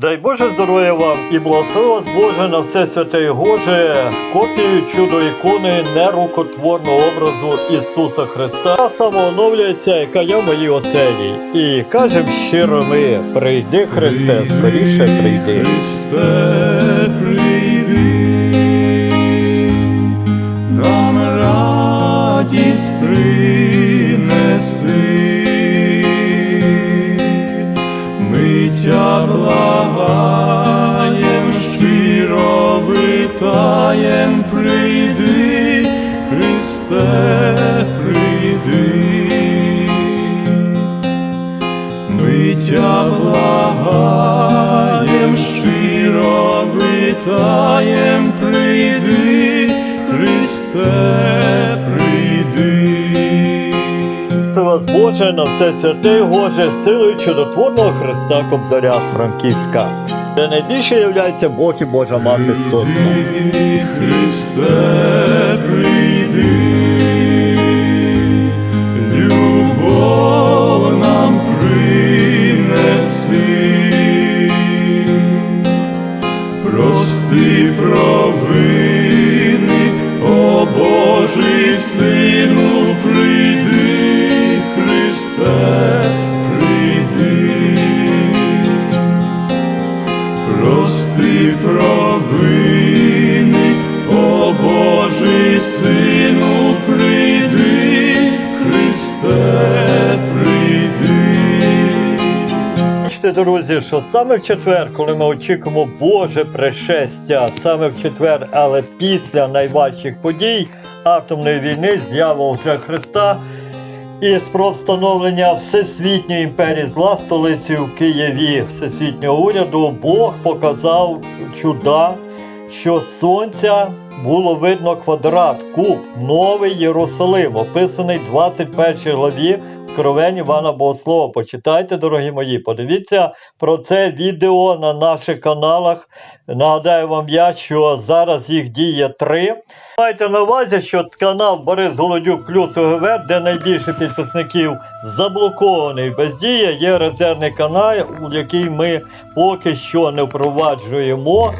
Дай Боже здоров'я вам і благослови вас Боже на все святе і Боже, копію чудо ікони нерукотворного образу Ісуса Христа самооновлюється, яка є в моїй оселі. І кажем щиро ми, прийди Христе, скоріше прийди. Христе, прийди, Боже на все святе і силою чудотворного Христа Кобзаря Франківська, де найбільше являється Бог і Божа Мати Сотня. Христе, прийди, Прости провини, о Божий Сину, прийди, Христе, прийди. Бачите, друзі, що саме в четвер, коли ми очікуємо Боже пришестя, саме в четвер, але після найважчих подій атомної війни, з'яву вже Христа і спроб встановлення Всесвітньої імперії зла столицею в Києві Всесвітнього уряду, Бог показав чуда, що з сонця було видно квадрат, куб, новий Єрусалим, описаний 21 главі Откровень Івана Богослова. Почитайте, дорогі мої, подивіться про це відео на наших каналах. Нагадаю вам я, що зараз їх діє три. Майте на увазі, що канал Борис Голодюк плюс ОГВ, де найбільше підписників заблокований без дії, є резервний канал, який ми поки що не впроваджуємо.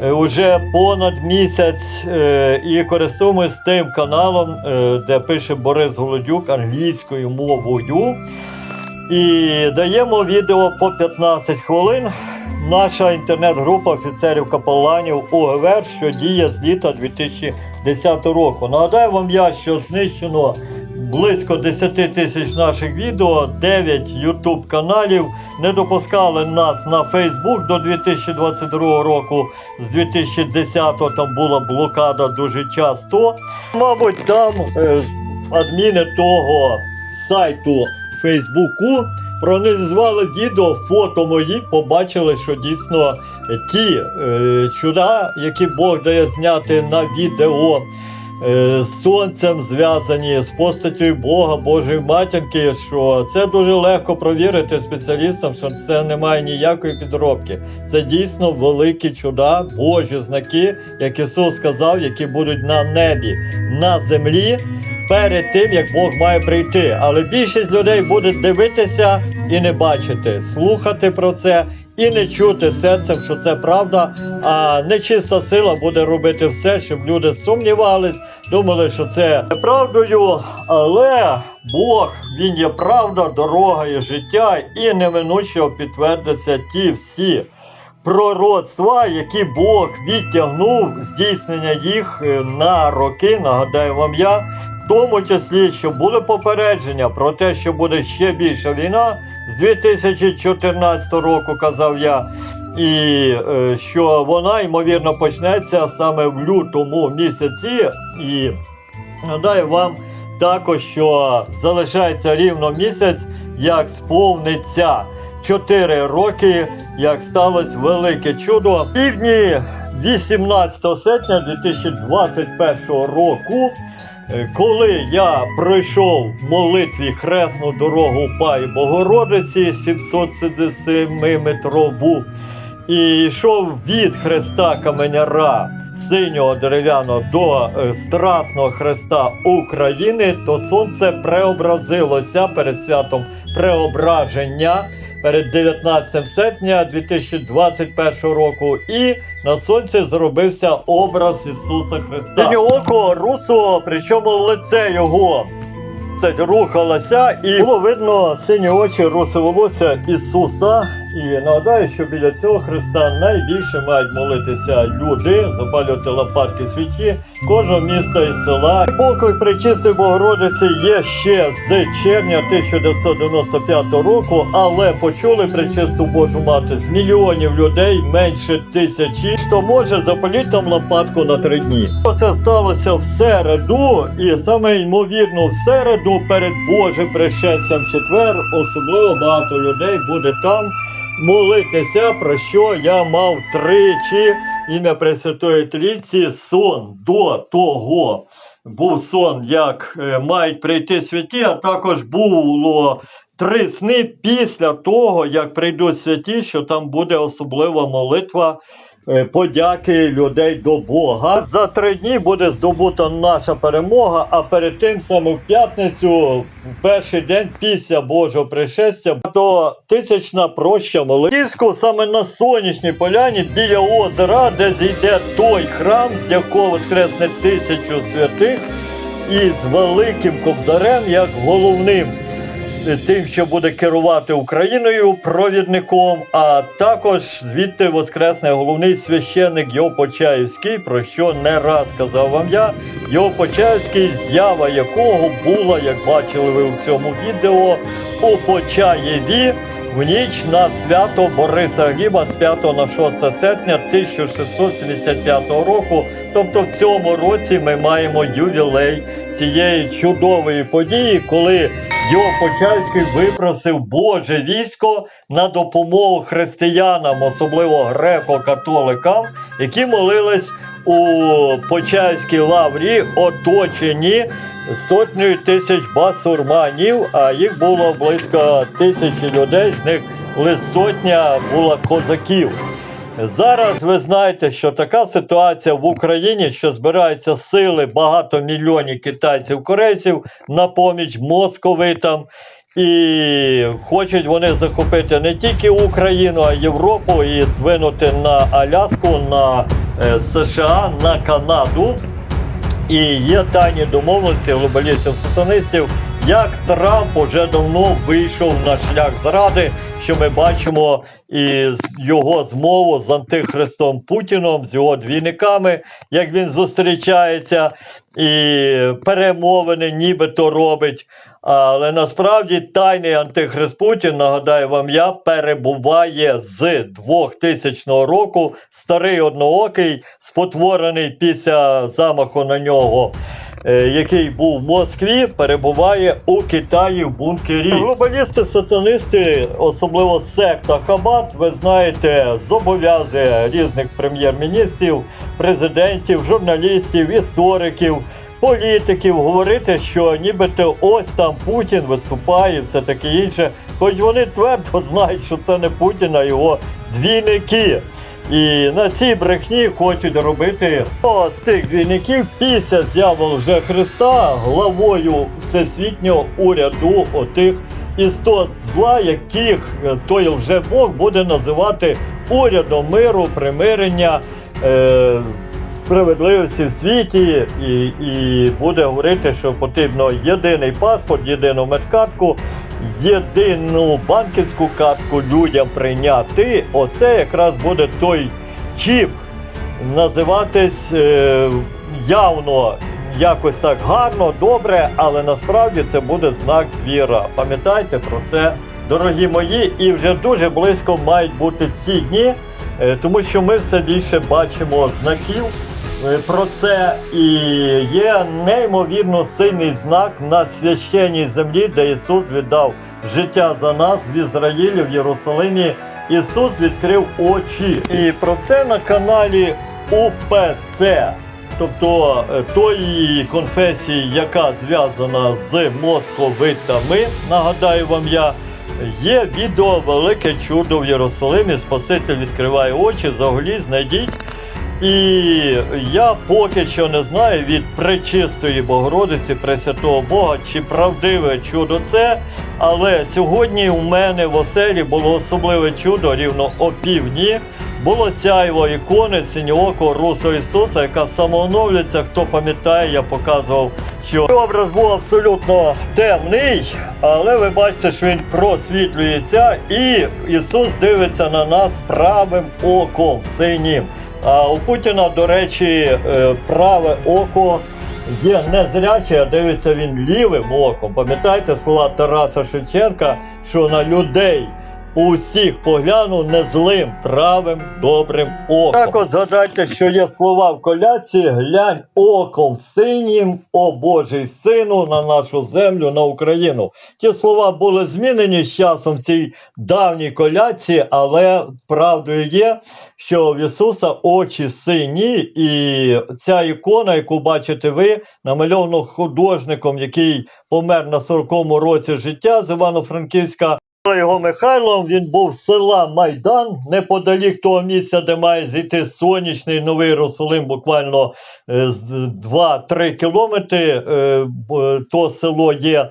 Е, Уже понад місяць е, і користуємось тим каналом, е, де пише Борис Голодюк англійською мовою. І даємо відео по 15 хвилин. Наша інтернет-група офіцерів капеланів УГВР, що діє з літа 2010 року. Нагадаю вам я, що знищено близько 10 тисяч наших відео, 9 YouTube каналів не допускали нас на Facebook до 2022 року. З 2010-го там була блокада дуже часто. Мабуть, там е, адміни того сайту Фейсбуку проаналізували відео, фото мої, побачили, що дійсно ті е, чуда, які Бог дає зняти на відео. Е, З сонцем зв'язані з постаттю Бога, Божої матінки, що це дуже легко провірити спеціалістам, що це не має ніякої підробки. Це дійсно великі чуда, Божі знаки, як Ісус сказав, які будуть на небі, на землі перед тим, як Бог має прийти. Але більшість людей буде дивитися і не бачити, слухати про це і не чути серцем, що це правда. А нечиста сила буде робити все, щоб люди сумнівались, думали, що це правдою. Але Бог, Він є правда, дорога і життя, і неминуче підтвердяться ті всі пророцтва, які Бог відтягнув здійснення їх е, на роки. Нагадаю вам я. В тому числі, що були попередження про те, що буде ще більша війна з 2014 року, казав я, і е, що вона ймовірно почнеться саме в лютому місяці. І нагадаю вам також, що залишається рівно місяць, як сповниться 4 роки, як сталося велике чудо. Півдні 18 серпня 2021 року. Е, Коли я пройшов в молитві хресну дорогу Пай Богородиці 777 метрову і йшов від хреста каменяра синього дерев'яного до е, страсного хреста України, то сонце преобразилося перед святом преображення перед 19 серпня 2021 року, і на сонці зробився образ Ісуса Христа. Синє око русо, причому лице його це рухалося, і було видно сині очі, русоволосся Ісуса. І нагадаю, що біля цього Христа найбільше мають молитися люди, запалювати лампадки свічі кожного міста і села. Поклик Пречистої Богородиці є ще з червня 1995 року, але почули Пречисту Божу Мати з мільйонів людей, менше тисячі. Хто може запаліть там лампадку на три дні. Це сталося в середу, і саме ймовірно, в середу перед Божим пришестям четвер особливо багато людей буде там молитися, про що я мав тричі і на Пресвятої Трійці сон до того. Був сон, як е, мають прийти святі, а також було три сни після того, як прийдуть святі, що там буде особлива молитва подяки людей до Бога. За три дні буде здобута наша перемога, а перед тим саме в п'ятницю, в перший день після Божого пришестя, то тисячна проща Молитівську саме на сонячній поляні біля озера, де зійде той храм, з якого воскресне тисячу святих, і з великим кобзарем як головним тим, що буде керувати Україною провідником, а також звідти воскресне головний священник Йопочаївський, про що не раз казав вам я. Йопочаївський, з'ява якого була, як бачили ви у цьому відео, у Почаєві в ніч на свято Бориса Гліба з 5 на 6 серпня 1675 року. Тобто в цьому році ми маємо ювілей цієї чудової події, коли Його Почаївський випросив Боже військо на допомогу християнам, особливо греко-католикам, які молились у Почаївській лаврі, оточені сотнею тисяч басурманів, а їх було близько тисячі людей, з них лише сотня була козаків. Зараз ви знаєте, що така ситуація в Україні, що збираються сили багатомільйонів китайців, корейців на поміч московитам. І хочуть вони захопити не тільки Україну, а й Європу і двинути на Аляску, на е, США, на Канаду. І є тайні домовленості глобалістів сатанистів, як Трамп уже давно вийшов на шлях зради, що ми бачимо і з його змову з антихристом Путіном, з його двійниками, як він зустрічається і перемовини нібито робить. Але насправді тайний антихрист Путін, нагадаю вам я, перебуває з 2000 року. Старий одноокий, спотворений після замаху на нього, який був в Москві, перебуває у Китаї в бункері. Глобалісти, сатанисти, особливо секта Хабат, ви знаєте, зобов'язує різних прем'єр-міністрів, президентів, журналістів, істориків політиків говорити, що нібито ось там Путін виступає і все таке інше. Хоч вони твердо знають, що це не Путін, а його двійники. І на цій брехні хочуть робити о, з цих двійників після з'яви вже Христа главою всесвітнього уряду отих істот зла, яких той вже Бог буде називати урядом миру, примирення. Е, справедливості в світі і, і буде говорити, що потрібно єдиний паспорт, єдину медкартку, єдину банківську картку людям прийняти. Оце якраз буде той чіп називатись е, явно якось так гарно, добре, але насправді це буде знак звіра. Пам'ятайте про це, дорогі мої, і вже дуже близько мають бути ці дні. Е, Тому що ми все більше бачимо знаків про це, і є неймовірно сильний знак на священній землі, де Ісус віддав життя за нас в Ізраїлі, в Єрусалимі. Ісус відкрив очі. І про це на каналі УПЦ. Тобто е, тої конфесії, яка зв'язана з московитами, нагадаю вам я, Є відео Велике чудо в Єрусалимі. Спаситель відкриває очі, заголі, знайдіть І я поки що не знаю від пречистої Богородиці, Пресвятого Бога, чи правдиве чудо це. Але сьогодні у мене в оселі було особливе чудо рівно о півдні. Було сяйво ікони синьоокого Русого Ісуса, яка самооновлюється. Хто пам'ятає, я показував, що образ був абсолютно темний, але ви бачите, що він просвітлюється, і Ісус дивиться на нас правим оком синім. А у Путіна, до речі, е, праве око є незряче, а дивиться він лівим оком. Пам'ятаєте слова Тараса Шевченка, що на людей усіх поглянув не злим, правим, добрим оком. Так от згадайте, що є слова в коляці: глянь оком синім, о Божий сину, на нашу землю, на Україну. Ті слова були змінені з часом в цій давній коляці, але правдою є, що в Ісуса очі сині, і ця ікона, яку бачите ви, намальована художником, який помер на 40-му році життя з Івано-Франківська. Його Михайлом він був з села Майдан, неподалік того місця, де має зійти сонячний новий Єрусалим, буквально е, 2-3 кілометри. е, То село є.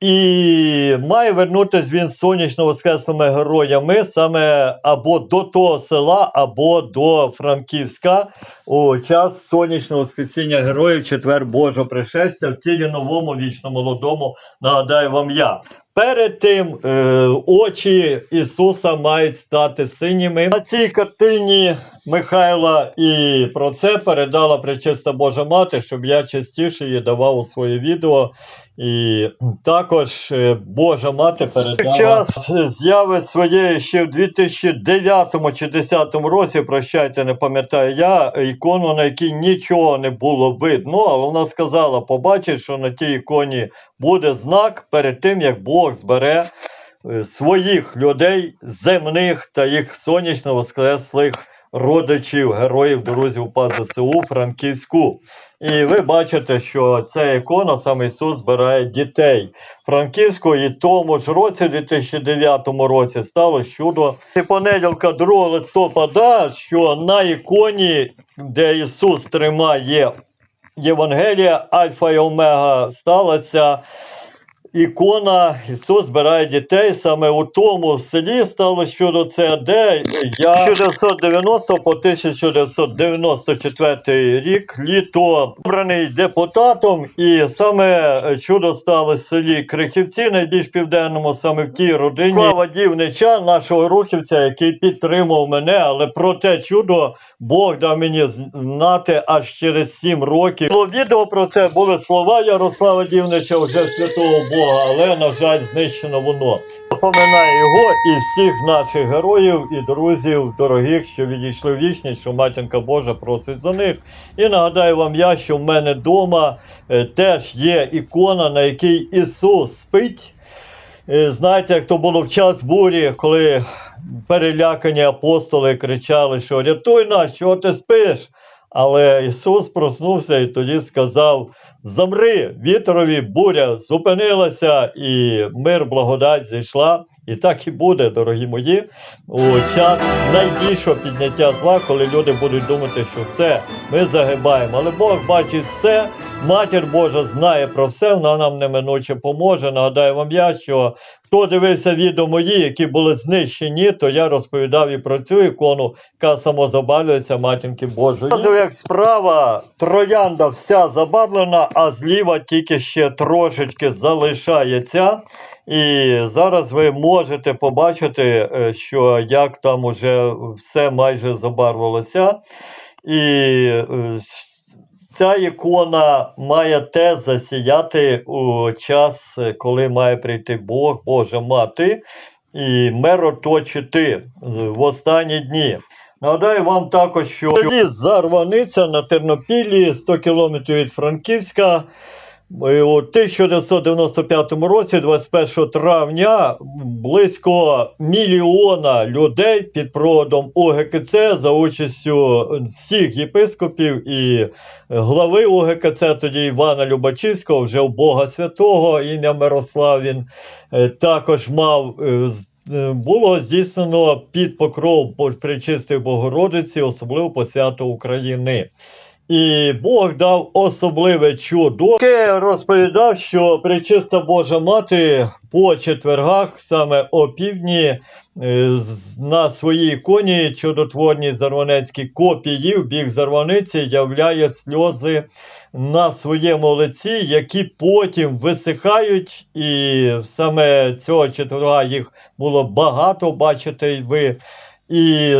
І має вернутися він з сонячно воскресними героями саме або до того села, або до Франківська у час сонячного воскресіння героїв четвер Божого пришестя в тілі новому, вічно молодому. Нагадаю вам я. Перед тим е, очі Ісуса мають стати синіми. На цій картині Михайла і про це передала Пречиста Божа Мати, щоб я частіше її давав у своє відео. І також е, Божа мати передала час з'яви своєї ще в 2009 чи 2010 році. Прощайте, не пам'ятаю я ікону, на якій нічого не було видно, але вона сказала: побачиш, що на тій іконі буде знак перед тим, як Бог збере е, своїх людей земних та їх сонячно воскреслих родичів, героїв, друзів УПА ЗСУ Франківську. І ви бачите, що ця ікона, саме Ісус, збирає дітей. Франківську і тому ж році, 2009 році, стало чудо. І понеділка 2 листопада, що на іконі, де Ісус тримає Євангелія, Альфа і Омега, сталася ікона Ісус збирає дітей. Саме у тому селі стало щодо це, де я 1990 по 1994 рік літо обраний депутатом, і саме чудо стало в селі Крихівці, найбільш південному, саме в тій родині. Слава Дівнича, нашого рухівця, який підтримав мене, але про те чудо Бог дав мені знати аж через 7 років. Було відео про це були слова Ярослава Дівнича, вже святого Бога, але, на жаль, знищено воно. Напоминаю його і всіх наших героїв і друзів, дорогих, що відійшли в вічність, що матінка Божа просить за них. І нагадаю вам я, що в мене вдома е, теж є ікона, на якій Ісус спить. Е, Знаєте, як то було в час бурі, коли перелякані апостоли кричали, що рятуй нас, чого ти спиш? Але Ісус проснувся і тоді сказав: Замри, вітрові буря зупинилася, і мир, благодать зійшла. І так і буде, дорогі мої, у час найбільшого підняття зла, коли люди будуть думати, що все, ми загибаємо. Але Бог бачить все, матір Божа знає про все, вона нам неминуче поможе. Нагадаю вам я, що хто дивився відео мої, які були знищені, то я розповідав і про цю ікону, яка самозабавлюється матінки Божої. Як справа троянда вся забавлена, а зліва тільки ще трошечки залишається. І зараз ви можете побачити, е, що як там уже все майже забарвилося. І е, ця ікона має те засіяти у час, коли має прийти Бог, Божа Мати, і мироточити в останні дні. Нагадаю вам також, що ліс Зарваниця на Тернопілі 100 кілометрів від Франківська. У 1995 році, 21 травня, близько мільйона людей під проводом ОГКЦ за участю всіх єпископів і глави ОГКЦ, тоді Івана Любачівського, вже у Бога Святого, ім'я Мирослав він е, також мав е, е, було здійснено під покров Пречистої Богородиці, особливо по святу України. І Бог дав особливе чудо, яке розповідав, що Пречиста Божа Мати по четвергах, саме о півдні, е, на своїй коні чудотворній зарванецькій копії в бік зарваниці являє сльози на своєму лиці, які потім висихають, і саме цього четверга їх було багато, бачите ви. І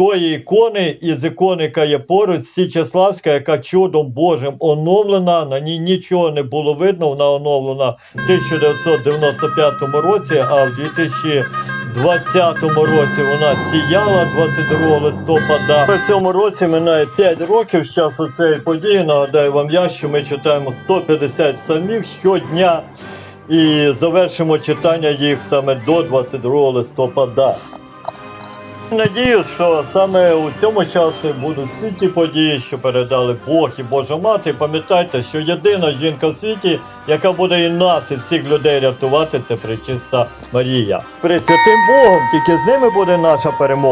тої ікони, із ікони, яка є поруч, Січеславська, яка чудом Божим оновлена, на ній нічого не було видно, вона оновлена в 1995 році, а в 2020 році вона сіяла 22 листопада. В цьому році минає 5 років з часу цієї події. Нагадаю вам я, що ми читаємо 150 псалмів щодня і завершимо читання їх саме до 22 листопада. Надію, що саме у цьому часі будуть всі ті події, що передали Бог і Божа Мати. Пам'ятайте, що єдина жінка в світі, яка буде і нас, і всіх людей рятувати, це пречиста Марія. Пресвятим Богом, тільки з ними буде наша перемога.